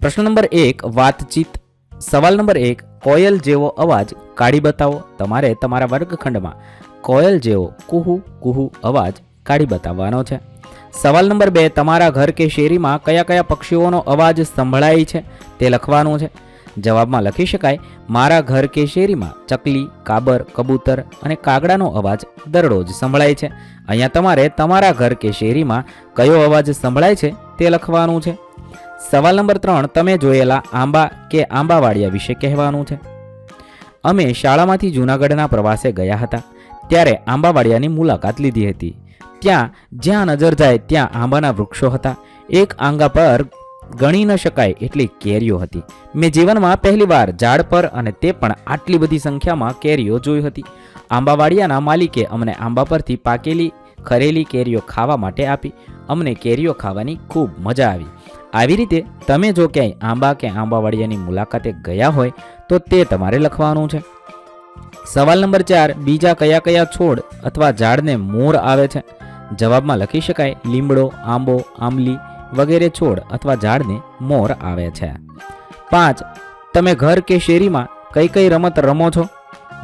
પ્રશ્ન નંબર એક, વાતચીત. સવાલ નંબર એક, કોયલ જેવો અવાજ કાઢી બતાવો. તમારે તમારા વર્ગખંડમાં કોયલ જેવો કુહુ કુહુ અવાજ કાઢી બતાવવાનો છે. સવાલ નંબર બે, તમારા ઘર કે શેરીમાં કયા કયા પક્ષીઓનો અવાજ સંભળાય છે? તે લખવાનું છે. જવાબમાં લખી શકાય, મારા ઘર કે શેરીમાં ચકલી, કાબર, કબૂતર અને કાગડાનો અવાજ દરરોજ સંભળાય છે. અહીંયા તમારે તમારા ઘર કે શેરીમાં કયો અવાજ સંભળાય છે તે લખવાનું છે. સવાલ નંબર ત્રણ, તમે જોયેલા આંબા કે આંબાવાડિયા વિશે કહેવાનું છે? અમે શાળામાંથી જૂનાગઢના પ્રવાસે ગયા હતા, ત્યારે આંબાવાડિયાની મુલાકાત લીધી હતી. ત્યાં, જ્યાં નજર જાય ત્યાં આંબાના વૃક્ષો હતા. એક આંગા પર ગણી ન શકાય એટલી કેરીઓ હતી. મેં જીવનમાં પહેલીવાર ઝાડ પર અને તે પણ આટલી બધી સંખ્યામાં કેરીઓ જોઈ હતી. આંબાવાડિયાના માલિકે અમને આંબા પરથી પાકેલી, ખરેલી કેરીઓ ખાવા માટે આપી. અમને કેરીઓ ખાવાની ખૂબ મજા આવી. આવી રીતે તમે જો ક્યાંય આંબા કે આંબાવાડિયાની મુલાકાતે ગયા હોય તો તે તમારે લખવાનું છે. સવાલ નંબર ચાર, બીજા કયા કયા છોડ અથવા ઝાડને મોર આવે છે? જવાબમાં લખી શકાય, લીમડો, આંબો, આંબલી વગેરે છોડ અથવા ઝાડને મોર આવે છે. પાંચ, તમે ઘર કે શેરીમાં કઈ કઈ રમત રમો છો?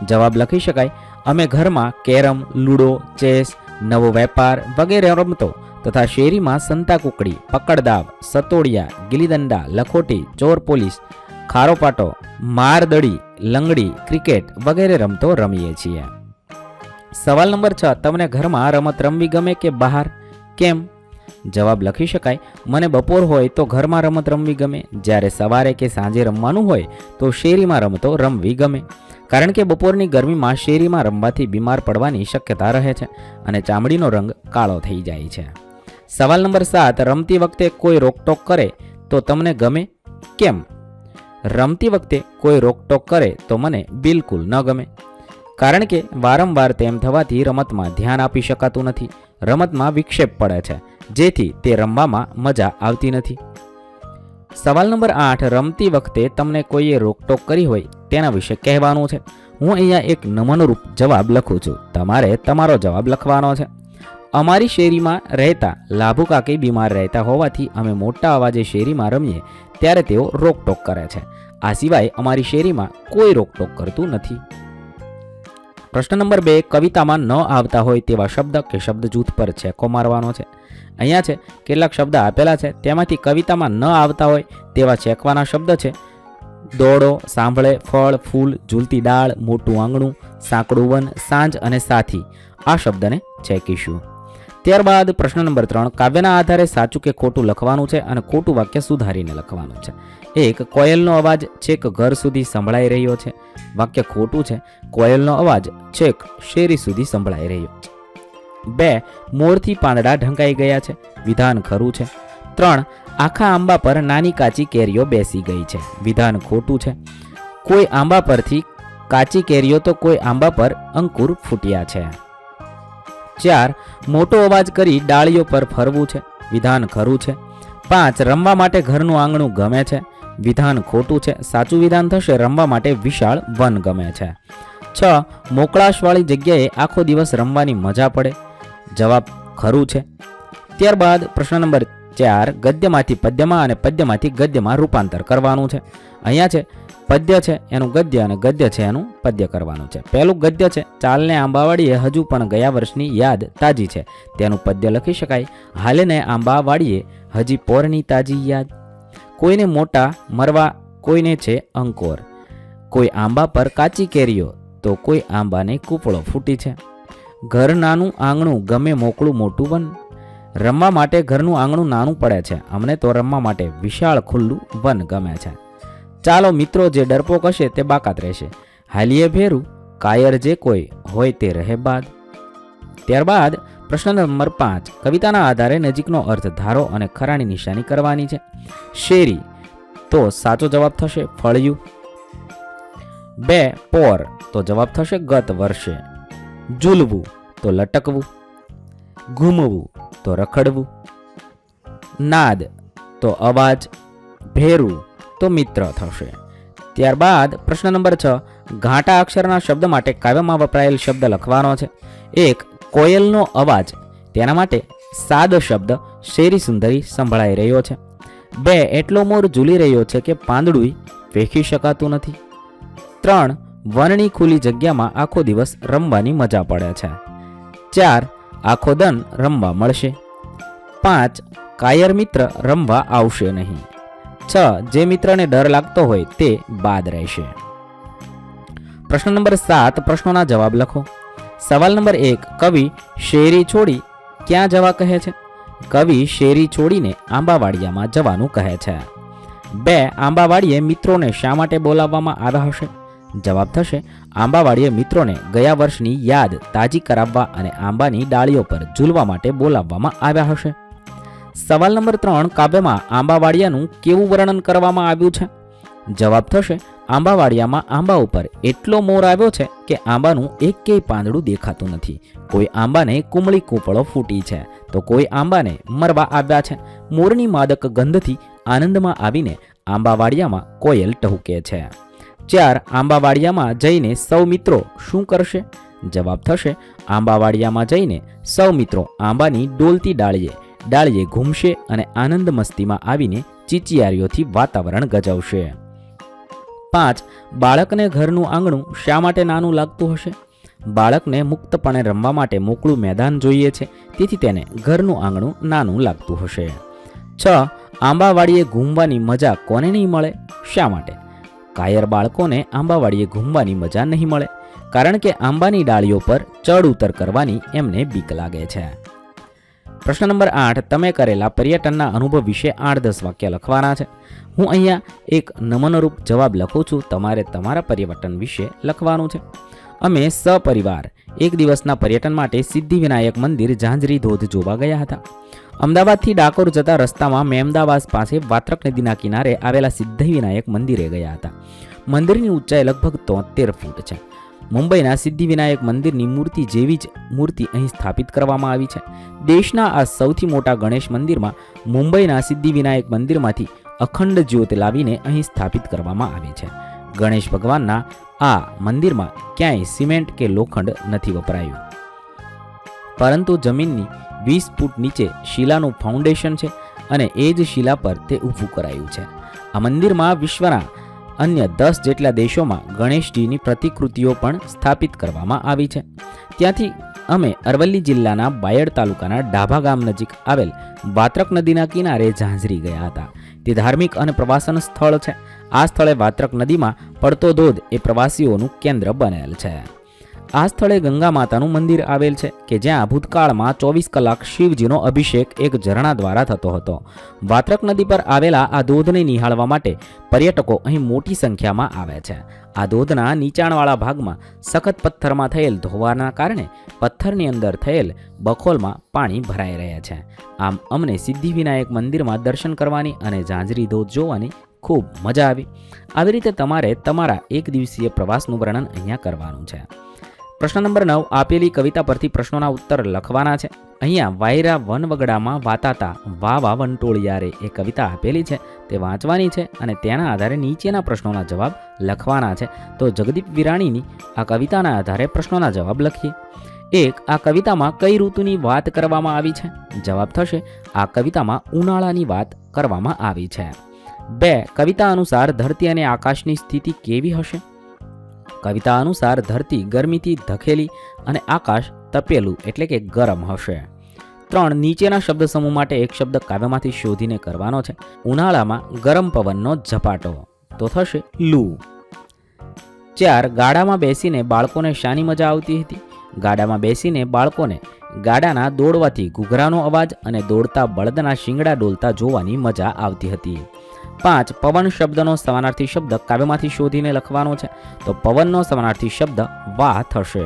જવાબ લખી શકાય, અમે ઘરમાં કેરમ, લૂડો, ચેસ, નવો વેપાર વગેરે રમતો તથા શેરીમાં સંતાકુકડી પકડદાવ, સતોડિયા, ગિલીદંડા, લખોટી, ચોર પોલીસ, ખારોપાટો, મારદડી, લંગડી, ક્રિકેટ વગેરે રમતો રમીએ છીએ. સવાલ નંબર છ, તમને ઘરમાં રમત રમવી ગમે કે બહાર? કેમ? જવાબ લખી શકાય. મને બપોર હોય તો ઘરમાં રમત રમવી ગમે. જ્યારે સવારે કે સાંજે રમવાનું હોય તો શેરીમાં રમતો રમવી ગમે. કારણ કે બપોરની ગરમીમાં શેરીમાં રમવાથી બીમાર પડવાની શક્યતા રહે છે અને ચામડીનો રંગ કાળો થઈ જાય છે. સવાલ નંબર સાત, રમતી વખતે કોઈ રોકટોક કરે તો તમને ગમે? કેમ? રમતી વખતે કોઈ રોકટોક કરે તો મને બિલકુલ ન ગમે. કારણ કે વારંવાર તેમ થવાથી રમતમાં ધ્યાન આપી શકાતું નથી. રમતમાં વિક્ષેપ પડે છે, જેથી તે રમવામાં મજા આવતી નથી. સવાલ નંબર આઠ, રમતી વખતે તમને કોઈએ રોકટોક કરી હોય તેના વિશે કહેવાનું છે? હું અહીંયા એક નમનરૂપ જવાબ લખું છું. તમારે તમારો જવાબ લખવાનો છે. અમારી શેરીમાં રહેતા લાભુ કાકી બીમાર રહેતા હોવાથી અમે મોટા અવાજે શેરીમાં રમીએ, ત્યારે તેઓ રોકટોક કરે છે. આ સિવાય અમારી શેરીમાં કોઈ રોકટોક કરતું નથી. પ્રશ્ન નંબર બે, કવિતામાં ન આવતા હોય તેવા શબ્દ કે શબ્દ જૂથ પર છેકો મારવાનો છે? અહીંયા છે, કેટલાક શબ્દ આપેલા છે, તેમાંથી કવિતામાં ન આવતા હોય તેવા છેકવાના શબ્દ છે. દોડો, સાંભળે, ફળ, ફૂલ, ઝૂલતી ડાળ મોટું આંગણું, સાંકડું વન, સાંજ અને સાથી. આ શબ્દને છેકીશું. ત્યારબાદ પ્રશ્ન નંબર ત્રણ, કાવ્યના આધારે સાચું કે ખોટું લખવાનું છે અને ખોટું વાક્ય સુધારીને લખવાનું છે. એક, કોયલનો અવાજ છેક ઘર સુધી સંભળાઈ રહ્યો છે. વાક્ય ખોટું છે, કોયલનો અવાજ છેક શેરી સુધી સંભળાઈ રહ્યો છે. બે, મોરથી પાંદડા ઢંકાઈ ગયા છે. વિધાન ખરું છે. ત્રણ, આખા આંબા પર નાની કાચી કેરીઓ બેસી ગઈ છે. વિધાન ખોટું છે. કોઈ આંબા પરથી કાચી કેરીઓ તો કોઈ આંબા પર અંકુર ફૂટ્યા છે. ચાર, મોટો અવાજ કરી ડાળીઓ પર ફરવું છે. વિધાન ખરું છે. પાંચ, રમવા માટે ઘરનું આંગણું ગમે છે. વિધાન ખોટું છે. સાચું વિધાન થશે, રમવા માટે વિશાળ વન ગમે છે. છ, મોકળાશવાળી જગ્યાએ આખો દિવસ રમવાની મજા પડે. જવાબ ખરું છે. ત્યારબાદ પ્રશ્ન નંબર ચાર, ગદ્યમાંથી પદ્યમાં અને પદ્યમાંથી ગદ્યમાં રૂપાંતર કરવાનું છે. અહીંયા છે પદ્ય છે, એનું ગદ્ય અને ગદ્ય છે એનું પદ્ય કરવાનું છે. પહેલું ગદ્ય છે, ચાલને આંબાવાડીએ હજુ પણ ગયા વર્ષની યાદ તાજી છે. તેનું પદ્ય લખી શકાય, હાલેને આંબાવાડીએ હજી પોરની તાજી યાદ. કોઈને મોટા મરવા, કોઈને છે અંકોર. કોઈ આંબા પર કાચી કેરીઓ, તો કોઈ આંબાને કૂપળો ફૂટી છે. ઘર નાનું આંગણું ગમે મોકળું મોટું વન. રમવા માટે ઘરનું આંગણું નાનું પડે છે. અમને તો રમવા માટે વિશાળ ખુલ્લું વન ગમે છે. ચાલો મિત્રો જે ડરપોક હશે તે બાકાત રહેશે. હાલીએ ભેરું, કાયર જે કોઈ હોય તે રહે બાદ. ત્યારબાદ, પ્રશ્ન નંબર પાંચ, કવિતાના આધારે નજીકનો અર્થ ધારો અને ખરાની નિશાની કરવાની છે. શેરી, તો સાચો જવાબ થશે ફળિયું. બે, પોર, તો જવાબ થશે ગત વર્ષે. ઝૂલવું, તો લટકવું. ઘૂમવું, તો રખડવું. નાદ, તો અવાજ. ભેરું તો મિત્ર થશે. ત્યારબાદ પ્રશ્ન નંબર છ. ઘાટા અક્ષરના શબ્દ માટે કાવ્યમાં વપરાયેલ શબ્દ લખવાનો છે. એક, કોયલનો અવાજ. તેના માટે સાદ શબ્દ શેરી સુંદરી સંભળાઈ રહ્યો છે. બે, એટલો મોર ઝૂલી રહ્યો છે કે પાંદડું વેખી શકાતું નથી. ત્રણ, વનની ખુલ્લી જગ્યામાં આખો દિવસ રમવાની મજા પડે છે. ચાર, આખો દન રમવા મળશે. પાંચ, કાયર મિત્ર રમવા આવશે નહીં. છ, જે મિત્રને ડર લાગતો હોય તે બાદ રહેશે. પ્રશ્ન નંબર સાત, પ્રશ્નોના જવાબ લખો. સવાલ નંબર એક, કવિ શેરી છોડી ક્યાં જવા કહે છે? કવિ શેરી છોડીને આંબાવાડિયામાં જવાનું કહે છે. બે, આંબાવાડીએ મિત્રોને શા માટે બોલાવવામાં આવ્યા હશે? જવાબ થશે, આંબાવાડીએ મિત્રોને ગયા વર્ષની યાદ તાજી કરાવવા અને આંબાની ડાળીઓ પર ઝૂલવા માટે બોલાવવામાં આવ્યા હશે. સવાલ નંબર ત્રણ કાવ્યમાં આંબાવાડિયાનું કેવું વર્ણન કરવામાં આવ્યું છે? જવાબ થશે, આંબાવાડિયામાં આંબા ઉપર એટલો મોર આવ્યો છે કે આંબાનું એકેય પાંદડું દેખાતું નથી. કોઈ આંબાને કુમળી કૂંપળો ફૂટી છે, તો કોઈ આંબાને મરવા આવ્યા છે. મોરની માદક ગંધથી આનંદમાં આવીને આંબાવાડિયામાં કોયલ ટહુકે છે. ચાર, આંબાવાડિયામાં જઈને સૌ મિત્રો શું કરશે? જવાબ થશે, આંબાવાડિયામાં જઈને સૌ મિત્રો આંબાની ડોલતી ડાળીએ ડાળીએ ઘૂમશે અને આનંદ મસ્તીમાં આવીને ચીચિયારીઓથી વાતાવરણ ગજવશે. પાંચ, બાળકને ઘરનું આંગણું શા માટે નાનું લાગતું હશે? બાળકને મુક્તપણે રમવા માટે મોકળું મેદાન જોઈએ છે, તેથી તેને ઘરનું આંગણું નાનું લાગતું હશે. છ, આંબાવાડીએ ઘૂમવાની મજા કોને નહીં મળે? શા માટે? કાયર બાળકોને આંબાવાડીએ ઘૂમવાની મજા નહીં મળે, કારણ કે આંબાની ડાળીઓ પર ચડ ઉતર કરવાની એમને બીક લાગે છે. પ્રશ્ન નંબર આઠ, તમે કરેલા પર્યટનના અનુભવ વિશે આઠ દસ વાક્ય લખવાના છે. હું અહીંયા એક નમનરૂપ જવાબ લખું છું, તમારે તમારા પર્યટન વિશે લખવાનું છે. અમે સપરિવાર એક દિવસના પર્યટન માટે સિદ્ધિવિનાયક મંદિર ઝાંઝરી ધોધ જોવા ગયા હતા. અમદાવાદથી ડાકોર જતા રસ્તામાં મેમદાવાસ પાસે વાત્રક નદીના કિનારે આવેલા સિદ્ધિવિનાયક મંદિરે ગયા હતા. મંદિરની ઊંચાઈ લગભગ તોતેર ફૂટ છે. મુંબઈના સિદ્ધિવિનાયક મંદિરની મૂર્તિ જેવી જ મૂર્તિ અહીં સ્થાપિત કરવામાં આવી છે. દેશના આ સૌથી મોટા ગણેશ મંદિરમાં મુંબઈના સિદ્ધિવિનાયક મંદિરમાંથી અખંડ જ્યોત લાવીને અહીં સ્થાપિત કરવામાં આવી છે. ગણેશ ભગવાનના આ મંદિરમાં ક્યાંય સિમેન્ટ કે લોખંડ નથી વપરાયું. પરંતુ જમીનની વીસ ફૂટ નીચે શિલાનું ફાઉન્ડેશન છે અને એ જ શિલા પર તે ઊભું કરાયું છે. આ મંદિરમાં વિશ્વના અન્ય દસ જેટલા દેશોમાં ગણેશજીની પ્રતિકૃતિઓ પણ સ્થાપિત કરવામાં આવી છે. ત્યાંથી અમે અરવલ્લી જિલ્લાના બાયડ તાલુકાના ડાભા ગામ નજીક આવેલ વાત્રક નદીના કિનારે ઝાંઝરી ગયા હતા. તે ધાર્મિક અને પ્રવાસન સ્થળ છે. આ સ્થળે વાત્રક નદીમાં પડતો ધોધ એ પ્રવાસીઓનું કેન્દ્ર બનેલ છે. આ સ્થળે ગંગા માતાનું મંદિર આવેલ છે, કે જ્યાં ભૂતકાળમાં ચોવીસ કલાક શિવજીનો અભિષેક એક ઝરણા દ્વારા થતો હતો. વાત્રક નદી પર આવેલા આ ધોધને નિહાળવા માટે પર્યટકો અહીં મોટી સંખ્યામાં આવે છે. આ ધોધના નીચાણવાળા ભાગમાં સખત પથ્થરમાં થયેલ ધોવાના કારણે પથ્થરની અંદર થયેલ બખોલમાં પાણી ભરાઈ રહ્યા છે. આમ અમને સિદ્ધિવિનાયક મંદિરમાં દર્શન કરવાની અને ઝાંઝરી ધોધ જોવાની ખૂબ મજા આવી. આવી રીતે તમારે તમારા એક દિવસીય પ્રવાસનું વર્ણન અહીંયા કરવાનું છે. પ્રશ્ન નંબર નવ, આપેલી કવિતા પરથી પ્રશ્નોના ઉત્તર લખવાના છે. અહીંયા વાયરા વનવગડામાં વાતાતા વાવા વનટોળિયારે એ કવિતા આપેલી છે. તે વાંચવાની છે અને તેના આધારે નીચેના પ્રશ્નોના જવાબ લખવાના છે. તો જગદીપ વિરાણીની આ કવિતાના આધારે પ્રશ્નોના જવાબ લખીએ. એક, આ કવિતામાં કઈ ઋતુની વાત કરવામાં આવી છે? જવાબ થશે, આ કવિતામાં ઉનાળાની વાત કરવામાં આવી છે. બે, કવિતા અનુસાર ધરતી અને આકાશની સ્થિતિ કેવી હશે? કવિતા અનુસાર ધરતી ગરમીથી ધકેલી અને આકાશ તપેલું એટલે કે ગરમ હશે. ત્રણ, નીચેના શબ્દ સમૂહ માટે એક શબ્દ કાવ્યમાંથી શોધીને કરવાનો છે. ઉનાળામાં ગરમ પવનનો ઝપાટો. તો થશે લૂ. ચાર, ગાડામાં બેસીને બાળકોને શાની મજા આવતી હતી. ગાડામાં બેસીને બાળકોને ગાડાના દોડવાથી ઘૂઘરાનો અવાજ અને દોડતા બળદના શિંગડા ડોલતા જોવાની મજા આવતી હતી. પાંચ પવન શબ્દનો સમાનાર્થી શબ્દ કાવ્યમાંથી શોધીને લખવાનો છે. તો પવનનો સમાનાર્થી શબ્દ વા થશે.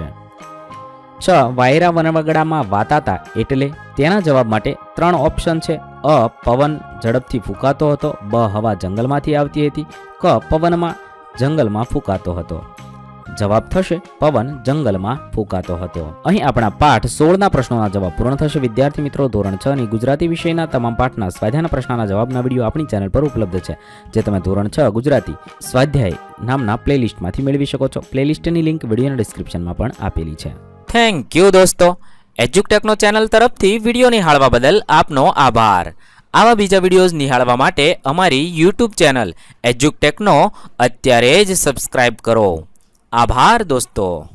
છ, વાયરા વનવગડામાં વાતાતા એટલે તેના જવાબ માટે ત્રણ ઓપ્શન છે. અ, પવન ઝડપથી ફૂંકાતો હતો. બ, હવા જંગલમાંથી આવતી હતી. ક, પવનમાં જંગલમાં ફૂંકાતો હતો. જવાબ થશે. પવન જંગલમાં ફૂંકાતો હતો. અહીં આપણા પાઠ સોળના પ્રશ્નોના જવાબ પૂર્ણ થશે. વિદ્યાર્થી મિત્રો, ધોરણ છ ની ગુજરાતી વિષયના તમામ પાઠના સ્વાધ્યાયના પ્રશ્નના જવાબના વીડિયો આપણી ચેનલ પર ઉપલબ્ધ છે. જે તમે ધોરણ છ ગુજરાતી સ્વાધ્યાય નામના પ્લેલિસ્ટમાંથી મેળવી શકો છો. પ્લેલિસ્ટની લિંક વિડીયોના ડિસ્ક્રિપ્શનમાં પણ આપેલી છે. થેન્ક યુ દોસ્તો. એજ્યુકટેકનો ચેનલ તરફથી વીડિયો નિહાળવા બદલ આપનો આભાર. આવા બીજા વિડીયોઝ નિહાળવા માટે અમારી યુટ્યુબ ચેનલ એજ્યુકટેકનો અત્યારે જ સબસ્ક્રાઇબ કરો. આભાર દોસ્તો.